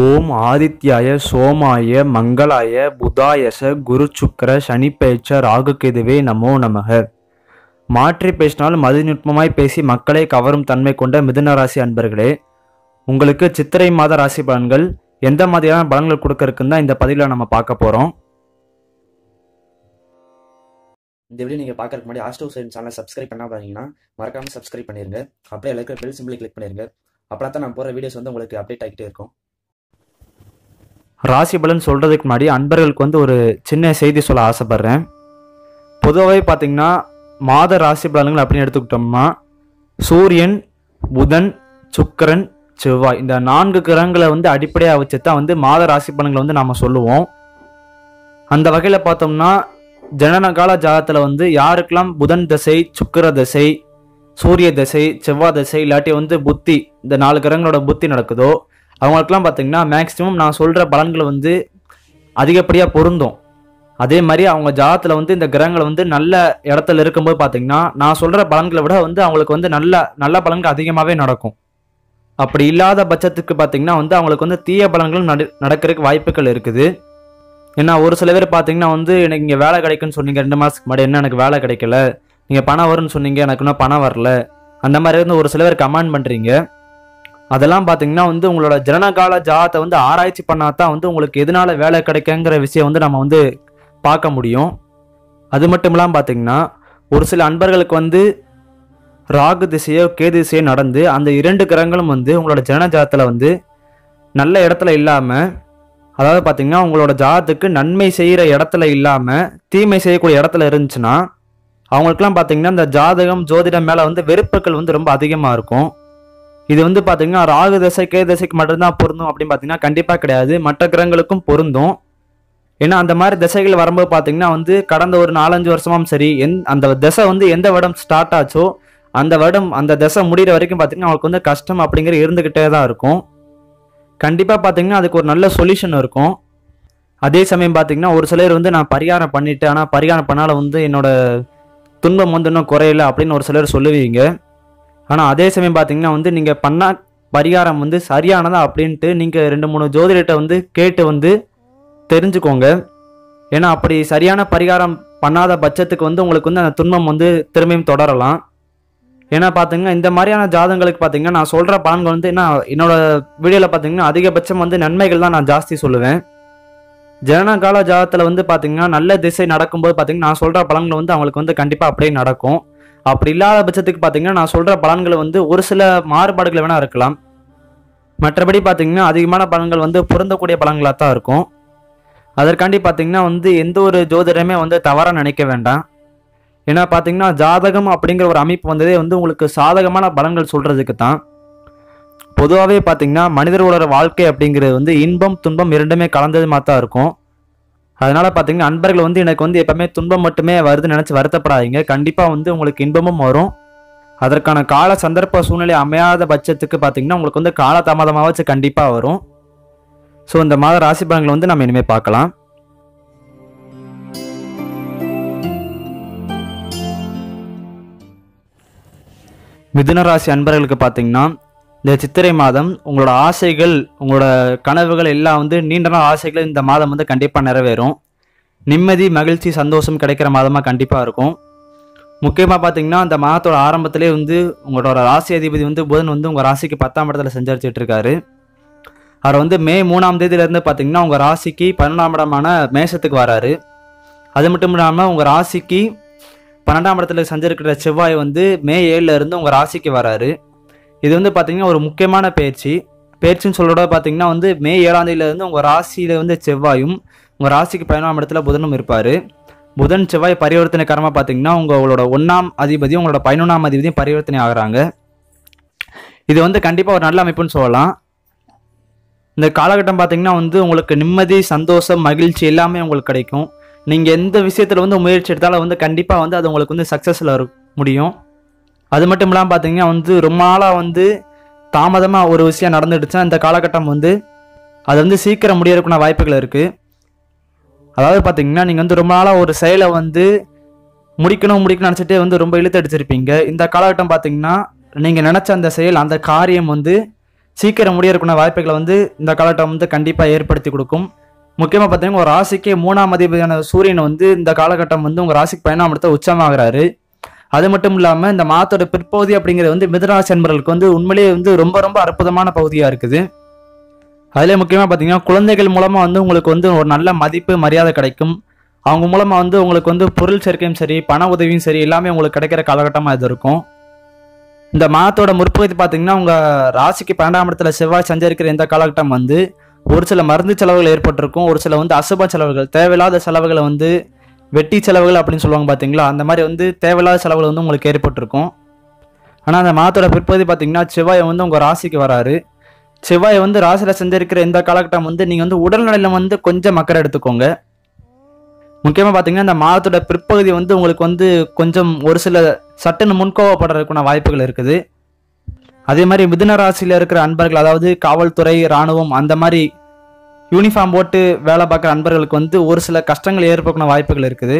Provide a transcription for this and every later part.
ஓம் ஆதித்யாய சோமாய மங்களாய புதாயச குரு சுக்கர சனி பெயர்ச்ச ராகுகேதுவே நமோ நமக. மாற்றி பேசினால் மதிநுட்பமாய் பேசி மக்களை கவரும் தன்மை கொண்ட மிதுன ராசி அன்பர்களே உங்களுக்கு சித்திரை மாத ராசி பலன்கள் எந்த மாதிரியான பலன்கள் கொடுக்க இருக்குன்னு தான் இந்த பதிவில் நம்ம பார்க்க போகிறோம் இந்த வீடியோ நீங்கள் பார்க்கறதுக்கு முன்னாடி ஆஸ்டோ சைன் சேனல் சப்ஸ்கிரைப் பண்ணா பாத்தீங்கன்னா மறக்காமல் சப்ஸ்கிரைப் பண்ணிடுங்க அப்படியே இருக்கிற பெல் சிம்பிளை கிளிக் பண்ணிருங்க. அப்போ தான் நான் போகிற வீடியோஸ் வந்து உங்களுக்கு அப்டேட் ஆகிட்டே இருக்கும். ராசி பலன் சொல்கிறதுக்கு முன்னாடி அன்பர்களுக்கு வந்து ஒரு சின்ன செய்தி சொல்ல ஆசைப்பட்றேன். பொதுவாகவே பார்த்திங்கன்னா மாத ராசி பலன்கள் அப்படின்னு எடுத்துக்கிட்டோம்னா சூரியன் புதன் சுக்கிரன் செவ்வாய் இந்த நான்கு கிரகங்களை வந்து அடிப்படையாக வச்சு தான் வந்து மாத ராசி பலன்களை வந்து நாம் சொல்லுவோம். அந்த வகையில் பார்த்தோம்னா ஜனனகால ஜாதத்தில் வந்து யாருக்கெல்லாம் புதன் தசை சுக்கிர தசை சூரிய தசை செவ்வாய் தசை இல்லாட்டி வந்து புத்தி இந்த நாலு கிரகங்களோட புத்தி நடக்குதோ அவங்களுக்கெல்லாம் பார்த்தீங்கன்னா மேக்ஸிமம் நான் சொல்கிற பலன்கள் வந்து அதிகப்படியாக பொருந்தும். அதே மாதிரி அவங்க ஜாதத்தில் வந்து இந்த கிரகங்கள் வந்து நல்ல இடத்துல இருக்கும்போது பார்த்தீங்கன்னா நான் சொல்கிற பலன்களை விட வந்து அவங்களுக்கு வந்து நல்ல நல்ல பலன்கள் அதிகமாகவே நடக்கும். அப்படி இல்லாத பட்சத்துக்கு பார்த்தீங்கன்னா வந்து அவங்களுக்கு வந்து தீய பலன்களும் நட நடக்கிறதுக்கு வாய்ப்புகள் இருக்குது. ஏன்னா ஒரு சில பேர் பார்த்தீங்கன்னா வந்து எனக்கு இங்கே வேலை கிடைக்குன்னு சொன்னீங்க ரெண்டு மாதத்துக்கு முன்னாடி என்ன எனக்கு வேலை கிடைக்கல நீங்கள் பணம் வரும்னு சொன்னீங்க எனக்கு இன்னும் பணம் வரல. அந்த மாதிரி இருந்து ஒரு சில பேர் கமெண்ட் பண்ணுறீங்க அதெல்லாம் பார்த்தீங்கன்னா வந்து உங்களோட ஜனனகால ஜாதத்தை வந்து ஆராய்ச்சி பண்ணாதான் தான் வந்து உங்களுக்கு எதனால வேலை கிடைக்குங்கிற விஷயம் வந்து நம்ம வந்து பார்க்க முடியும். அது மட்டும் இல்லாமல் பார்த்தீங்கன்னா ஒரு சில அன்பர்களுக்கு வந்து ராகு திசையோ கேது திசையோ நடந்து அந்த இரண்டு கிரகங்களும் வந்து உங்களோட ஜனன ஜாதத்தில் வந்து நல்ல இடத்துல இல்லாமல் அதாவது பார்த்தீங்கன்னா உங்களோட ஜாதத்துக்கு நன்மை செய்கிற இடத்துல இல்லாமல் தீமை செய்யக்கூடிய இடத்துல இருந்துச்சுன்னா அவங்களுக்குலாம் பார்த்தீங்கன்னா இந்த ஜாதகம் ஜோதிடம் மேலே வந்து வெறுப்புகள் வந்து ரொம்ப அதிகமாக இருக்கும். இது வந்து பார்த்தீங்கன்னா ராகு தசை கே தசைக்கு மட்டும்தான் பொருந்தும் அப்படின்னு பார்த்தீங்கன்னா கண்டிப்பாக கிடையாது. மற்ற கிரகங்களுக்கும் பொருந்தும். ஏன்னா அந்த மாதிரி திசைகள் வரும்போது பார்த்தீங்கன்னா வந்து கடந்த ஒரு நாலஞ்சு வருஷமாவும் சரி எந் அந்த திசை வந்து எந்த வருடம் ஸ்டார்ட் ஆச்சோ அந்த வருடம் அந்த திசை முடிகிற வரைக்கும் பார்த்தீங்கன்னா அவங்களுக்கு வந்து கஷ்டம் அப்படிங்கிற இருந்துக்கிட்டே தான் இருக்கும். கண்டிப்பாக பார்த்தீங்கன்னா அதுக்கு ஒரு நல்ல சொல்யூஷன் இருக்கும். அதே சமயம் பார்த்தீங்கன்னா ஒரு சிலர் வந்து நான் பரிகாரம் பண்ணிட்டேன் ஆனால் பரிகாரம் பண்ணாலும் வந்து என்னோட துன்பம் வந்து இன்னும் குறையல அப்படின்னு ஒரு சிலர் சொல்லுவீங்க. ஆனால் அதே சமயம் பார்த்தீங்கன்னா வந்து நீங்கள் பண்ண பரிகாரம் வந்து சரியானதா அப்படின்ட்டு நீங்கள் ரெண்டு மூணு ஜோதிடர்கிட்ட வந்து கேட்டு வந்து தெரிஞ்சுக்கோங்க. ஏன்னா அப்படி சரியான பரிகாரம் பண்ணாத பட்சத்துக்கு வந்து உங்களுக்கு வந்து அந்த துன்பம் வந்து திரும்பியும் தொடரலாம். ஏன்னா பார்த்தீங்கன்னா இந்த மாதிரியான ஜாதகங்களுக்கு பார்த்தீங்கன்னா நான் சொல்கிற பலன்கள் வந்து என்ன என்னோட வீடியோவில் பார்த்தீங்கன்னா அதிகபட்சம் வந்து நன்மைகள் தான் நான் ஜாஸ்தி சொல்லுவேன். ஜனனகால ஜாதத்தில் வந்து பார்த்தீங்கன்னா நல்ல திசை நடக்கும்போது பார்த்தீங்கன்னா நான் சொல்கிற பலன்கள் வந்து அவங்களுக்கு வந்து கண்டிப்பாக அப்படியே நடக்கும். அப்படி இல்லாத பட்சத்துக்கு பார்த்தீங்கன்னா நான் சொல்கிற பலன்கள் வந்து ஒரு சில மாறுபாடுகள் வேணால் இருக்கலாம். மற்றபடி பார்த்தீங்கன்னா அதிகமான பலன்கள் வந்து பொருந்தக்கூடிய பலன்களாக தான் இருக்கும். அதற்காண்டி பார்த்தீங்கன்னா வந்து எந்த ஒரு ஜோதிடமே வந்து தவறாக நினைக்க வேண்டாம். ஏன்னா பார்த்தீங்கன்னா ஜாதகம் அப்படிங்கிற ஒரு அமைப்பு வந்ததே வந்து உங்களுக்கு சாதகமான பலன்கள் சொல்கிறதுக்கு தான். பொதுவாகவே பார்த்தீங்கன்னா மனிதர்களோட வாழ்க்கை அப்படிங்கிறது வந்து இன்பம் துன்பம் இரண்டுமே கலந்தது மாதிரி தான் இருக்கும். அதனால பார்த்தீங்கன்னா அன்பர்கள் வந்து எனக்கு வந்து எப்பவுமே துன்பம் மட்டுமே வருதுன்னு நினச்சி வருத்தப்படாதீங்க. கண்டிப்பாக வந்து உங்களுக்கு இன்பமும் வரும். அதற்கான கால சந்தர்ப்ப சூழ்நிலை அமையாத பட்சத்துக்கு பார்த்தீங்கன்னா உங்களுக்கு வந்து கால வச்சு கண்டிப்பாக வரும். ஸோ இந்த மாத ராசி பலன்களை வந்து நம்ம இனிமேல் பார்க்கலாம். மிதுன ராசி அன்பர்களுக்கு பார்த்தீங்கன்னா இந்த சித்திரை மாதம் உங்களோட ஆசைகள் உங்களோட கனவுகள் எல்லாம் வந்து நீண்ட நாள் ஆசைகள் இந்த மாதம் வந்து கண்டிப்பாக நிறைவேறும். நிம்மதி மகிழ்ச்சி சந்தோஷம் கிடைக்கிற மாதமாக கண்டிப்பாக இருக்கும். முக்கியமாக பார்த்தீங்கன்னா அந்த மாதத்தோட ஆரம்பத்திலே வந்து உங்களோட ராசி அதிபதி வந்து புதன் வந்து உங்கள் ராசிக்கு பத்தாம் இடத்துல சஞ்சரிச்சிட்டு இருக்காரு. அவர் வந்து மே மூணாம் தேதியிலேருந்து பார்த்தீங்கன்னா உங்கள் ராசிக்கு பன்னெண்டாம் இடமான மேசத்துக்கு வராரு. அது மட்டும் இல்லாமல் உங்கள் ராசிக்கு பன்னெண்டாம் இடத்துல செஞ்சிருக்கிற செவ்வாய் வந்து மே ஏழுலேருந்து உங்கள் ராசிக்கு வராரு. இது வந்து பார்த்தீங்கன்னா ஒரு முக்கியமான பயிற்சி பயிற்சின்னு சொல்கிறத பார்த்தீங்கன்னா வந்து மே ஏழாம் தேதியிலேருந்து உங்கள் ராசியில் வந்து செவ்வாயும் உங்கள் ராசிக்கு பதினொன்றாம் இடத்துல புதனும் இருப்பார். புதன் செவ்வாய் பரிவர்த்தனை காரணமாக பார்த்தீங்கன்னா உங்களோட ஒன்றாம் அதிபதியும் உங்களோட பதினொன்றாம் அதிபதியும் பரிவர்த்தனை ஆகுறாங்க. இது வந்து கண்டிப்பாக ஒரு நல்ல அமைப்புன்னு சொல்லலாம். இந்த காலகட்டம் பார்த்தீங்கன்னா வந்து உங்களுக்கு நிம்மதி சந்தோஷம் மகிழ்ச்சி எல்லாமே உங்களுக்கு கிடைக்கும். நீங்கள் எந்த விஷயத்தில் வந்து முயற்சி எடுத்தாலும் வந்து கண்டிப்பாக வந்து அது உங்களுக்கு வந்து சக்ஸஸில் முடியும். அது மட்டும் இல்லாமல் பார்த்தீங்கன்னா வந்து ரொம்ப நாளாக வந்து தாமதமாக ஒரு விஷயம் நடந்துடுச்சுன்னா இந்த காலகட்டம் வந்து அது வந்து சீக்கிரம் முடியறதுக்குள்ள வாய்ப்புகள் இருக்குது அதாவது பார்த்தீங்கன்னா நீங்கள் வந்து ரொம்ப நாளாக ஒரு செயலை வந்து முடிக்கணும் முடிக்கணும் நினச்சிட்டே வந்து ரொம்ப இழுத்து அடிச்சிருப்பீங்க. இந்த காலகட்டம் பார்த்தீங்கன்னா நீங்கள் நினச்ச அந்த செயல் அந்த காரியம் வந்து சீக்கிரம் முடியறதுக்குள்ள வாய்ப்புகளை வந்து இந்த காலகட்டம் வந்து கண்டிப்பாக ஏற்படுத்தி கொடுக்கும். முக்கியமாக பார்த்தீங்கன்னா ஒரு ராசிக்கு மூணாம் அதிபதியான சூரியன் வந்து இந்த காலகட்டம் வந்து உங்கள் ராசிக்கு பயணம் எடுத்த உச்சமாகிறாரு. அது மட்டும் இல்லாமல் இந்த மாதத்தோட பிற்பகுதி அப்படிங்கிறது வந்து மிதராசி என்பவர்களுக்கு வந்து உண்மையிலேயே வந்து ரொம்ப ரொம்ப அற்புதமான பகுதியாக இருக்குது. அதிலே முக்கியமாக பார்த்தீங்கன்னா குழந்தைகள் மூலமாக வந்து உங்களுக்கு வந்து ஒரு நல்ல மதிப்பு மரியாதை கிடைக்கும். அவங்க மூலமாக வந்து உங்களுக்கு வந்து பொருள் சேர்க்கையும் சரி பண உதவியும் சரி எல்லாமே உங்களுக்கு கிடைக்கிற காலகட்டமாக இது இருக்கும். இந்த மாதத்தோட முற்பகுதி பார்த்தீங்கன்னா உங்கள் ராசிக்கு பன்னெண்டாம் இடத்துல செவ்வாய் சஞ்சரிக்கிற இந்த காலகட்டம் வந்து ஒரு சில மருந்து செலவுகள் ஏற்பட்டிருக்கும். ஒரு சில வந்து அசுப செலவுகள் தேவையில்லாத செலவுகளை வந்து வெட்டி செலவுகள் அப்படின்னு சொல்லுவாங்க பார்த்தீங்களா அந்த மாதிரி வந்து தேவையில்லாத செலவுகள் வந்து உங்களுக்கு ஏற்பட்டிருக்கும். ஆனால் அந்த மாதத்தோட பிற்பகுதி பார்த்தீங்கன்னா செவ்வாய் வந்து உங்கள் ராசிக்கு வராரு. செவ்வாய் வந்து ராசியில் செஞ்சிருக்கிற இந்த காலகட்டம் வந்து நீங்கள் வந்து உடல்நிலையில் வந்து கொஞ்சம் மக்கரை எடுத்துக்கோங்க. முக்கியமாக பார்த்தீங்கன்னா இந்த மாதத்தோட பிற்பகுதி வந்து உங்களுக்கு வந்து கொஞ்சம் ஒரு சில சட்டுன்னு முன்கோவப்படுறதுக்கான வாய்ப்புகள் இருக்குது. அதே மாதிரி மிதுன ராசியில் இருக்கிற அன்பர்கள் அதாவது காவல்துறை இராணுவம் அந்த மாதிரி யூனிஃபார்ம் போட்டு வேலை பார்க்குற அன்பர்களுக்கு வந்து ஒரு சில கஷ்டங்கள் ஏற்படக்கூடிய வாய்ப்புகள் இருக்குது.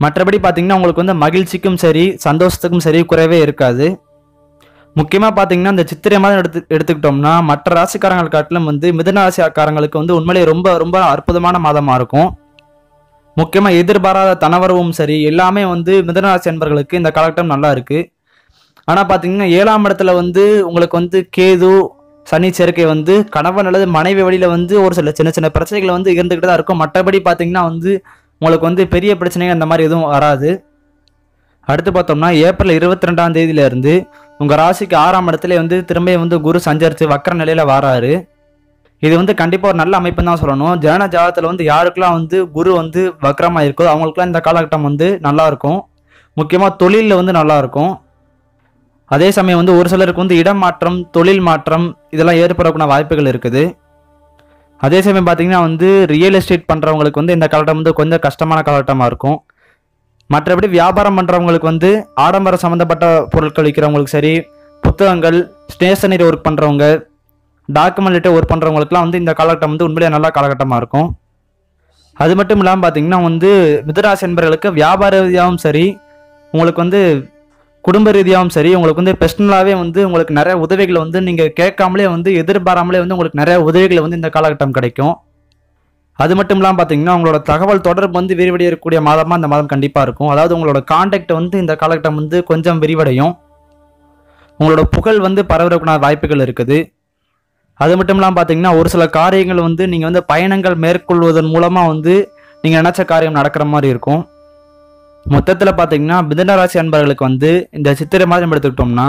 மற்றபடி பார்த்திங்கன்னா உங்களுக்கு வந்து மகிழ்ச்சிக்கும் சரி சந்தோஷத்துக்கும் சரி குறைவே இருக்காது. முக்கியமாக பார்த்தீங்கன்னா இந்த சித்திரை மாதம் எடுத்து எடுத்துக்கிட்டோம்னா மற்ற ராசிக்காரங்கள் காட்டிலும் வந்து மிதுன ராசிக்காரங்களுக்கு வந்து உண்மையிலேயே ரொம்ப ரொம்ப அற்புதமான மாதமாக இருக்கும். முக்கியமாக எதிர்பாராத தனவரவும் சரி எல்லாமே வந்து மிதனராசி என்பர்களுக்கு இந்த காலகட்டம் நல்லா இருக்கு. ஆனால் பார்த்தீங்கன்னா ஏழாம் இடத்துல வந்து உங்களுக்கு வந்து கேது சனி சேர்க்கை வந்து கணவன் அல்லது மனைவி வழியில் வந்து ஒரு சில சின்ன சின்ன பிரச்சனைகளை வந்து இருந்துக்கிட்டு தான் இருக்கும். மற்றபடி பார்த்தீங்கன்னா வந்து உங்களுக்கு வந்து பெரிய பிரச்சனைகள் அந்த மாதிரி எதுவும் வராது. அடுத்து பார்த்தோம்னா ஏப்ரல் இருபத்தி ரெண்டாம் தேதியிலேருந்து உங்கள் ராசிக்கு ஆறாம் இடத்துல வந்து திரும்ப வந்து குரு சஞ்சரித்து வக்கர நிலையில் வராரு. இது வந்து கண்டிப்பாக ஒரு நல்ல அமைப்புன்னு தான் சொல்லணும். ஜனன ஜாதத்தில் வந்து யாருக்கெல்லாம் வந்து குரு வந்து வக்கரமாக இருக்கோ அவங்களுக்குலாம் இந்த காலகட்டம் வந்து நல்லா இருக்கும். முக்கியமாக தொழிலில் வந்து நல்லாயிருக்கும் அதே சமயம் வந்து ஒரு சிலருக்கு வந்து இடம் மாற்றம் தொழில் மாற்றம் இதெல்லாம் ஏற்படக்கூடிய வாய்ப்புகள் இருக்குது. அதே சமயம் பார்த்தீங்கன்னா வந்து ரியல் எஸ்டேட் பண்ணுறவங்களுக்கு வந்து இந்த காலகட்டம் வந்து கொஞ்சம் கஷ்டமான காலகட்டமாக இருக்கும். மற்றபடி வியாபாரம் பண்ணுறவங்களுக்கு வந்து ஆடம்பரம் சம்மந்தப்பட்ட பொருட்கள் விற்கிறவங்களுக்கு சரி புத்தகங்கள் ஸ்டேஷனரி ஒர்க் பண்ணுறவங்க டாக்குமெண்ட் ஒர்க் பண்ணுறவங்களுக்குலாம் வந்து இந்த காலகட்டம் வந்து உண்மையிலேயே நல்ல காலகட்டமாக இருக்கும். அது மட்டும் இல்லாமல் பார்த்தீங்கன்னா வந்து மிதராசி என்பவர்களுக்கு வியாபார ரீதியாகவும் சரி உங்களுக்கு வந்து குடும்ப ரீதியாகவும் சரி உங்களுக்கு வந்து பர்சனலாகவே வந்து உங்களுக்கு நிறைய உதவிகளை வந்து நீங்கள் கேட்காமலே வந்து எதிர்பாராமலே வந்து உங்களுக்கு நிறைய உதவிகளை வந்து இந்த காலகட்டம் கிடைக்கும். அது மட்டும் இல்லாமல் பார்த்தீங்கன்னா உங்களோட தகவல் தொடர்பு வந்து விரிவடையக்கூடிய மாதமாக இந்த மாதம் கண்டிப்பாக இருக்கும். அதாவது உங்களோட காண்டாக்ட் வந்து இந்த காலகட்டம் வந்து கொஞ்சம் விரிவடையும். உங்களோட புகழ் வந்து பரவக்கூடிய வாய்ப்புகள் இருக்குது. அது மட்டும் இல்லாமல் பார்த்தீங்கன்னா ஒரு சில காரியங்கள் வந்து நீங்கள் வந்து பயணங்கள் மேற்கொள்வதன் மூலமாக வந்து நீங்கள் நினச்ச காரியம் நடக்கிற மாதிரி இருக்கும். மொத்தத்தில் பார்த்தீங்கன்னா மிதனராசி அன்பர்களுக்கு வந்து இந்த சித்திரை மாதம் எடுத்துக்கிட்டோம்னா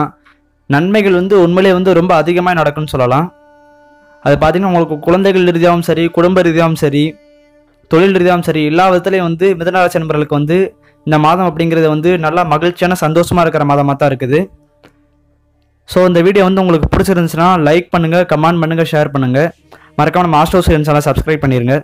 நன்மைகள் வந்து உண்மையிலேயே வந்து ரொம்ப அதிகமாக நடக்கும்னு சொல்லலாம். அது பார்த்தீங்கன்னா உங்களுக்கு குழந்தைகள் ரீதியாகவும் சரி குடும்ப ரீதியாகவும் சரி தொழில் ரீதியாகவும் சரி எல்லா விதத்துலேயும் வந்து மிதனராசி அன்பர்களுக்கு வந்து இந்த மாதம் அப்படிங்கிறது வந்து நல்லா மகிழ்ச்சியான சந்தோஷமாக இருக்கிற மாதமாக தான் இருக்குது. ஸோ இந்த வீடியோ வந்து உங்களுக்கு பிடிச்சிருந்துச்சுன்னா லைக் பண்ணுங்கள் கமெண்ட் பண்ணுங்கள் ஷேர் பண்ணுங்கள் மறக்காம நம்ம ஆஸ்ட்ரோ சேனலை சப்ஸ்கிரைப் பண்ணிடுங்க